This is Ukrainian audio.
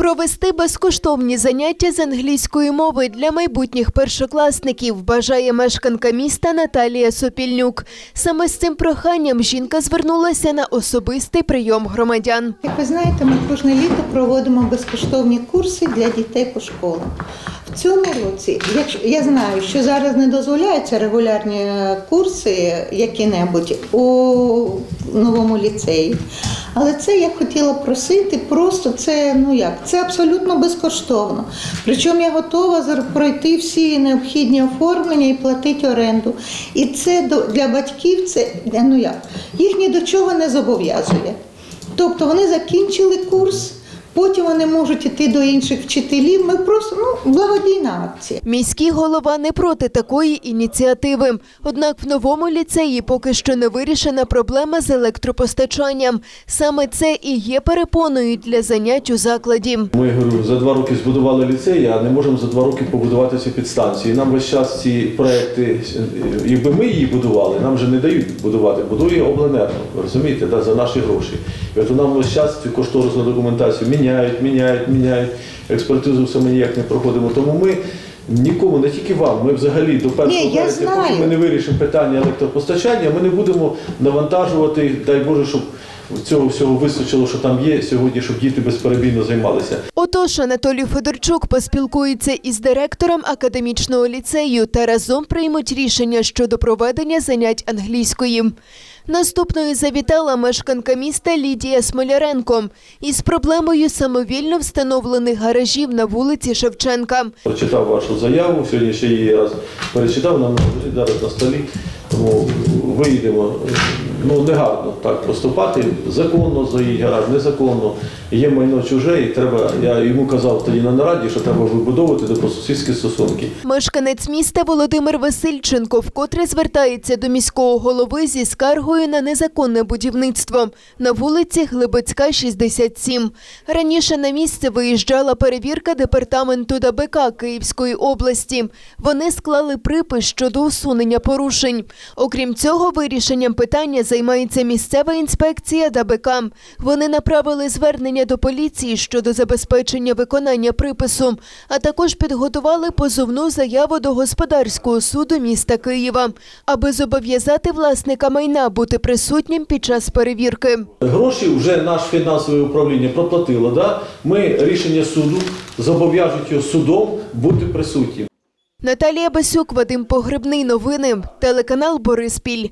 Провести безкоштовні заняття з англійської мови для майбутніх першокласників бажає мешканка міста Наталія Сопільнюк. Саме з цим проханням жінка звернулася на особистий прийом громадян. Як ви знаєте, ми кожне літо проводимо безкоштовні курси для дітей по школах. В цьому році, я знаю, що зараз не дозволяються регулярні курси які-небудь у новому ліцеї. Але це я хотіла просити, просто це ну як, це абсолютно безкоштовно. Причому я готова пройти всі необхідні оформлення і платити оренду. І це для батьків це ну як, їх ні до чого не зобов'язує. Тобто вони закінчили курс, потім вони можуть іти до інших вчителів. Ми просто ну, благодійна акція. Міський голова не проти такої ініціативи. Однак в новому ліцеї поки що не вирішена проблема з електропостачанням. Саме це і є перепоною для занять у закладі. Ми говорю, за два роки збудували ліцей, а не можемо за два роки побудувати цю підстанцію. Нам весь час ці проекти, якби ми її будували, нам вже не дають будувати. Будує обленерго, розумієте, да, за наші гроші. І от нам весь час цю кошторисну документацію міняють, міняють, міняють. Експертизу все ми ніяк не проходимо. Тому ми. Нікому, не тільки вам, ми взагалі до першого Ні, я вересня, знаю. поки ми не вирішимо питання електропостачання, ми не будемо навантажувати, дай Боже, щоб цього всього вистачило, що там є сьогодні, щоб діти безперебійно займалися. Отож, Анатолій Федорчук поспілкується із директором академічного ліцею та разом приймуть рішення щодо проведення занять англійської. Наступною завітала мешканка міста Лідія Смоляренко із проблемою самовільно встановлених гаражів на вулиці Шевченка. Прочитав вашу заяву, сьогодні ще її раз перечитав, лежить зараз на столі. Тому виїдемо. Ну, не гарно так поступати. Законно гараж, незаконно. Є майно чуже, і треба. Я йому казав тоді на нараді, що треба вибудовувати добросусідські стосунки. Мешканець міста Володимир Васильченко вкотре звертається до міського голови зі скаргою на незаконне будівництво на вулиці Глибоцька, 67. Раніше на місце виїжджала перевірка департаменту ДБК Київської області. Вони склали припис щодо усунення порушень. Окрім цього, вирішенням питання займається місцева інспекція ДБК. Вони направили звернення до поліції щодо забезпечення виконання припису, а також підготували позовну заяву до господарського суду міста Києва, аби зобов'язати власника майна бути присутнім під час перевірки. Гроші вже наше фінансове управління проплатило. Да? Ми рішення суду зобов'яжуть його судом бути присутнім. Наталія Басюк, Вадим Погребний. Новини. Телеканал Бориспіль.